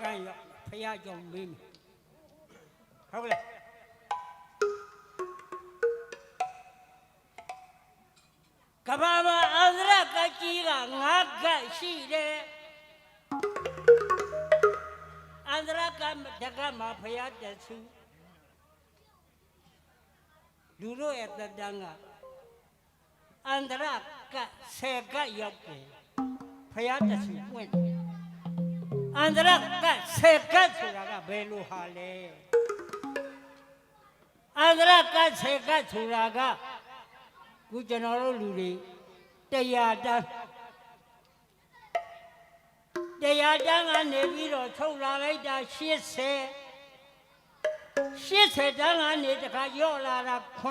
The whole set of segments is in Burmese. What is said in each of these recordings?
ကန်းရောက်ဖះကြောင့်မေးမယ်ဟုတ်လားကဘာမအန္တရကကြီးကငါးကတ်ရှိတယ်အန္တရကတကမှာဖះတဆူလူတို့ရဲ့တက်တန်းကအန္တရကဆယ်ကတ်ရောက်တယ်ဖះတဆူပွင့်တယ် အန္တရကဆက်ကတ်ဆိုတာကဘယ်လိုဟာလဲအန္တရကဆက်ကတ်ဆိုတာကခုကျွန်တော်တို့လူတွေတရားတန်းတရားတန်းကနေပြီးတော့ထုတ်လာလိုက်တာ80 80တန်းကနေတခါယော့လာတာ90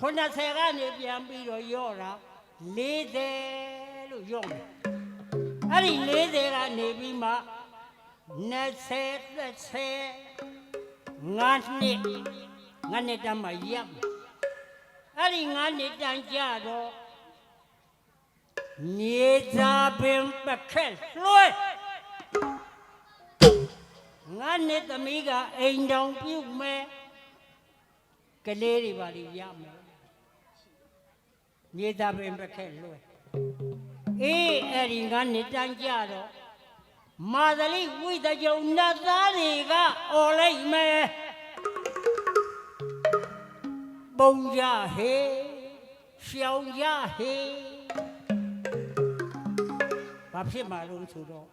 90ကနေပြန်ပြီးတော့ယော့လာ40လို့ယော့မယ် အဲ့ဒီ40ကနေပြီးမှ20 30ငါးနှစ်ငါးနှစ်တန်းမှရပ်မယ်အဲ့ဒီငါးနှစ်တန်းကြတော့နေသာပင်ပခက်လွှဲငါးနှစ်သမီးကအိမ်တောင်ပြုတ်မယ်ကလေးတွေပါလိရမယ်နေသာပင်ပခက်လွှဲ အေးအဲ့ဒီငါနေတန်းကြတော့မာသလိဝိတကြုံနတ်သားတွေကអော်လိုက်မယ်ပုံကြဟေရှောင်ကြဟေဘာဖြစ်မှာလို့ဆိုတော့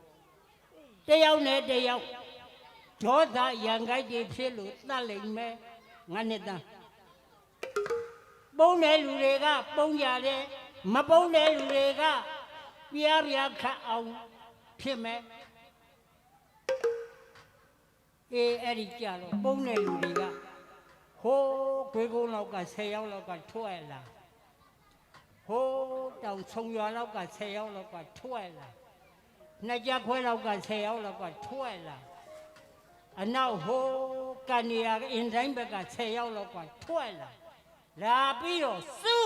တယောက်နဲ့တယောက်ဒေါသရံခိုက်တွေဖြစ်လို့တတ်လိမ့်မယ်ငါနဲ့တန်းပုံတဲ့လူတွေကပုံကြတယ်မပုံတဲ့လူတွေက ပြားပြားခတ်အောင်ဖြစ်မယ်အေးအဲ့ဒီကြတော့ပုံတဲ့လူတွေကဟိုးခွေးကုန်းလောက်က10ယောက်လောက်ကထွက်လာဟိုးတောင်ဆုံရွာလောက်က10ယောက်လောက်ကထွက်လာနှစ်ကြခွဲလောက်က10ယောက်လောက်ကထွက်လာအနောက်ဟိုးကနေရအင်တိုင်းဘက်က10ယောက်လောက်ကထွက်လာလာပြီးတော့စု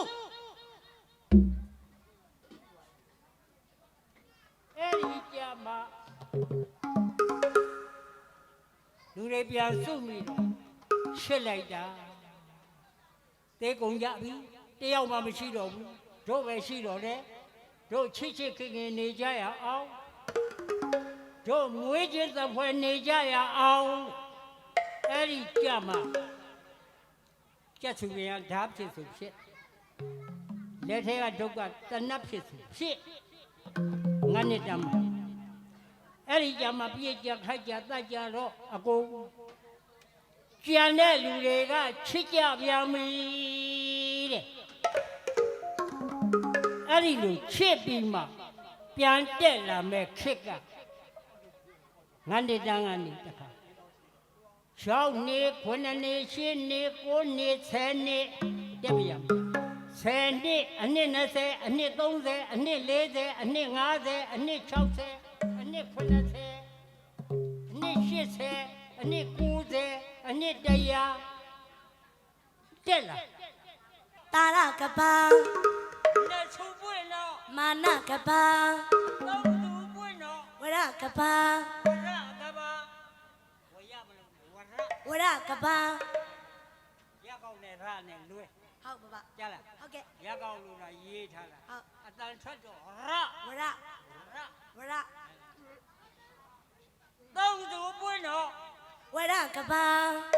မှာလူတွေပြန်စုမိတော့ရှစ်လိုက်တာတဲကုန်ကြပြီတယောက်မှမရှိတော့ဘူးတို့ပဲရှိတော့လေတို့ချစ်ချစ်ခင်ခင်နေကြရအောင်တို့မွေးချင်းသဖွယ်နေကြရအောင်အဲ့ဒီကြမှာကြက်သူရဓာတ်ဖြစ်သူဖြစ်လက်ထဲကဒုက္ခတဏှတ်ဖြစ်သူဖြစ်ငါနဲ့တမ်း အဲ့ဒီကြမှာပြည့်ကြခိုက်ကြတတ်ကြတော့အကုန်ကြံတဲ့လူတွေကချစ်ကြပြန်ပြီတဲ့အဲ့ဒီလိုချစ်ပြီးမှပြန်တက်လာမဲ့ခစ်ကငါနဲ့တမ်းကနေတခါ6နှစ်9နှစ်10နှစ်9နှစ်10နှစ်တက်ပြရမယ်10နှစ်အနှစ်20အနှစ်30အနှစ်40အနှစ်50အနှစ်60အနှစ်90အ နှစ်80အနှစ်90အနှစ်100တက်လာတာရကပံနဲ့ချူပွင့်တော့မာနကပံသုံးသူပွင့်တော့ဝရကပံဝရကဘာဝရမလို့ဝရဝရကပံရကောက်နဲ့ရနဲ့လွဲဟုတ်ပါပါကြားလားဟုတ်ကဲ့ရကောက်လို့တာရေးထားတာဟုတ်အတန်ထွက်တော့ရဝရရဝရ သုံးသူပွင့်တော့ဝရကပံ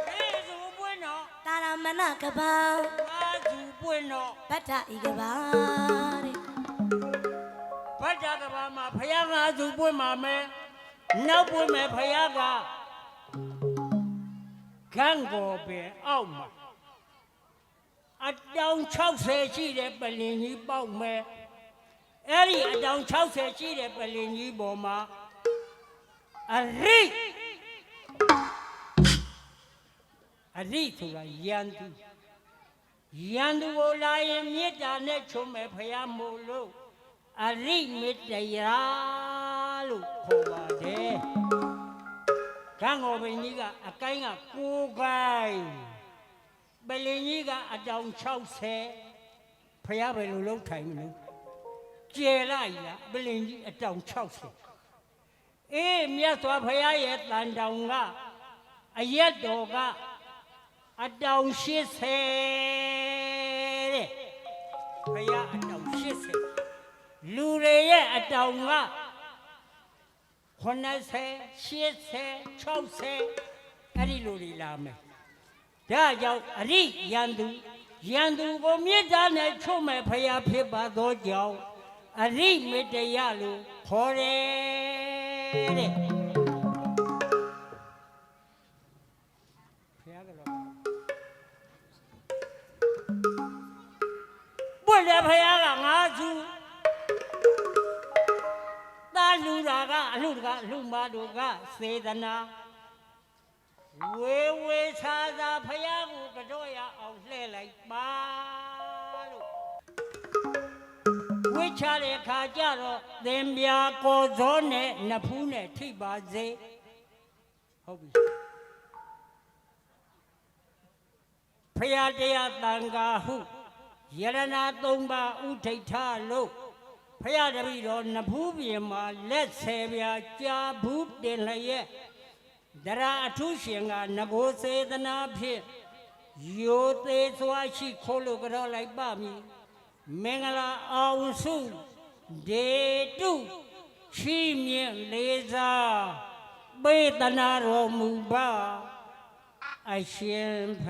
လေးသူပွင့်တော့တာရမဏကပံငါးသူပွင့်တော့ဗတ္ထဤကပံတဲ့ဗတ္တကဘာမှာဖယားငါးသူပွင့်မှာမယ်နောက်ပွင့်မယ်ဖယားကခန်းကိုပင်အောက်မှာအတောင်60ရှိတဲ့ပလင်ကြီးပေါက်မယ်အဲ့ဒီအတောင်60ရှိတဲ့ပလင်ကြီးပေါ်မှာ အရိအရိဆိုတာယန္တုယန္တုကိုလာရင်မေတ္တာနဲ့ချုံမယ်ဖယားမို့လို့အရိမေတ္တရာလို့ခေါ်ပါတယ်ကံတော်ဘိန်ကြီးကအကိုင်းကကိုးကိုင်းပလင်ကြီးကအတောင်60ဖယားဘယ်လိုလုပ်ထိုင်မလို့ကျဲလိုက်လားပလင်ကြီးအတောင်60 အေးမြတ်စွာဘုရားရဲ့တန်တောင်ကအရက်တော်ကအတောင်80တဲ့ဘုရားအတောင်80လူတွေရဲ့အတောင်က80 80 60အဲ့ဒီလူတွေလာမယ်ဒါကြောင့်အရိယန္တုယန္တုကိုမေတ္တာနဲ့ချုပ်မဲ့ဘုရားဖြစ်ပါသောကြောင့်အရိမေတ္တယလို့ခေါ်တယ် တဲ့ဘုရားကတော့ပွင့်တယ်ဘုရားကငါစုတာလူတာကအလူတကအလူမတို့ကစေတနာဝေဝေခြားသာဘုရားကိုကတော့ရအောင်လှည့်လိုက်ပါ ချတဲ့ခါကျတော့သင်ပြာကော်စောနဲ့နဖူးနဲ့ထိပါစေဟုတ်ပြီဖရာတရားတန်ခါဟုယရနာသုံးပါးဥထိတ်ထလို့ဖရာတပည့်တော်နဖူးပြင်မှာလက်ဆယ်ပြာကြာဘူးတင်လျက်ဒရာအထုရှင်ကငโกစေတနာဖြင့်ယိုသေးစွာရှိခိုးလို့ကြောလိုက်ပါမည် မင်္ဂလာအောင်စုဒေတုရှိမြင့်လေးစားပေးတနာတော်မူပါအရှင်ဖ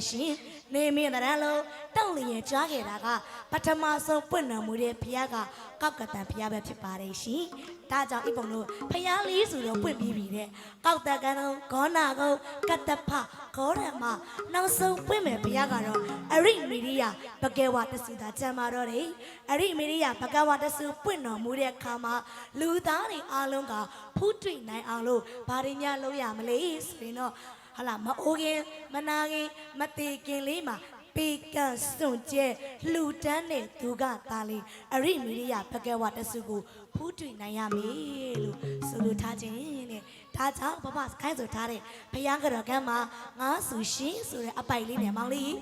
ပြန်มาတဲ့ရှင်နေမင်းတရလုံးတောက်လျင်ကြားခဲ့တာကပထမဆုံးပွင့်တော်မူတဲ့ဖခင်ကကောက်ကတန်ဖခင်ပဲဖြစ်ပါတယ်ရှင်ဒါကြောင့်ဤပုံတို့ဖခင်လေးဆိုတော့ပွင့်ပြီးပြီတဲ့ကောက်တကန်တော့ဂေါနာကုန်းကတ္တဖဂေါရမနောက်ဆုံးပွင့်မယ်ဖခင်ကတော့အရိမီရိယဘကဲဝတသုတာကြံမာတော့တယ်အရိမီရိယဘကဲဝတသုပွင့်တော်မူတဲ့အခါမှာလူသားတွေအားလုံးကဖူးတွေ့နိုင်အောင်လို့ဘာတွေများလုပ်ရမလဲဆိုရင်တော့ ဟာလာမအိုးခင်မနာခင်မသေးခင်လေးမှာပေကန့်စွန့်ကျဲလှူဒန်းတဲ့သူကသားလေးအရိမီရိယဘကဲဝတဆုကိုဖူးတွေ့နိုင်ရမယ်လို့ဆိုလိုထားခြင်းတဲ့ဒါကြောင့်ဘဘခိုင်းဆိုထားတဲ့ဘုရားကတော်ကမ်းမှာငါဆူရှင်ဆိုတဲ့အပိုက်လေးနဲ့မောင်လေး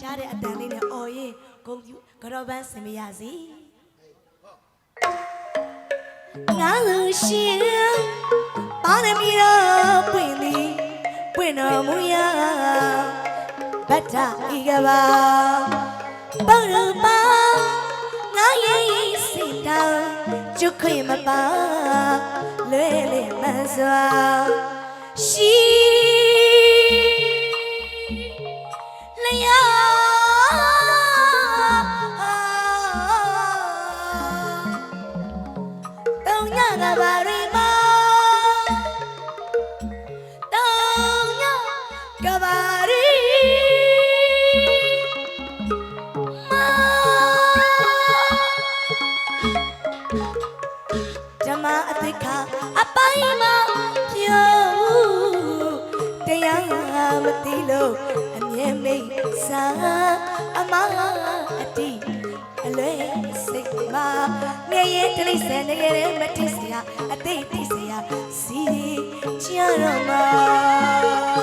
ရတဲ့အတန်လေးနဲ့အော်ရင်ဂုံပြူကတော်ပန်းဆင်မရစီငါလူရှင်ပါရမီတော်ပွင့်သည် ပွင့်တော်မူရာဗတ္တဤကဘာပုရပါငါရဲ့စိတ်တောင်ကျုခွေမပါလွဲလေမစွာရှိလျာတောင်ညကဘာရီမာတော မသိလို့အမြဲမိတ်စာအမအတိအလွဲစိတ်မှာမြေရဲ့တလိဆန်တကယ်တည်းမတိစရာအသိတိစရာစီချရတော့မှာ